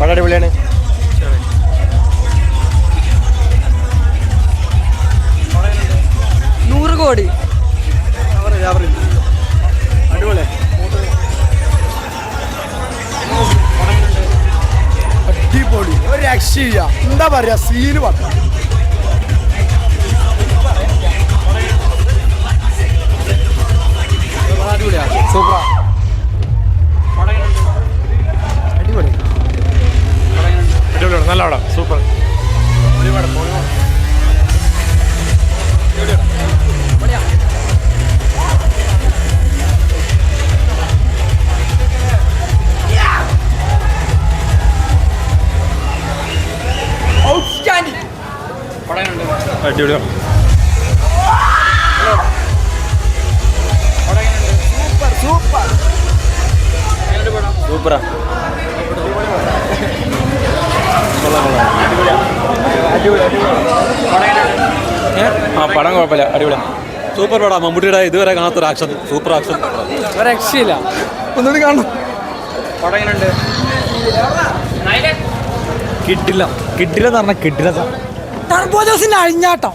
പടം അടിപൊളിയാണ്. നൂറ് കോടി. അടിപൊളി. ഒരു രക്ഷയില്ല. എന്താ പറയാ? സീന് പറഞ്ഞു അടിപൊളിയാണ് പടം സൂപ്പർ അടിപൊളിയാണ് സൂപ്പർ സൂപ്പറാ. ആ പടം കുഴപ്പമില്ല. അടിപൊളിയാണ് സൂപ്പർ പടാ മമ്മൂട്ടിയുടെ ഇതുവരെ കാണാത്തൊരു ആക്ഷൻ സൂപ്പർ ആക്ഷൻ. രക്ഷയില്ല. ഒന്നുകൂടി കാണണം. കിട്ടില്ല. കിട്ടില്ല എന്ന് പറഞ്ഞാൽ കിട്ടില്ല ടർബോജോസിന്റെ അഴിഞ്ഞാട്ടം.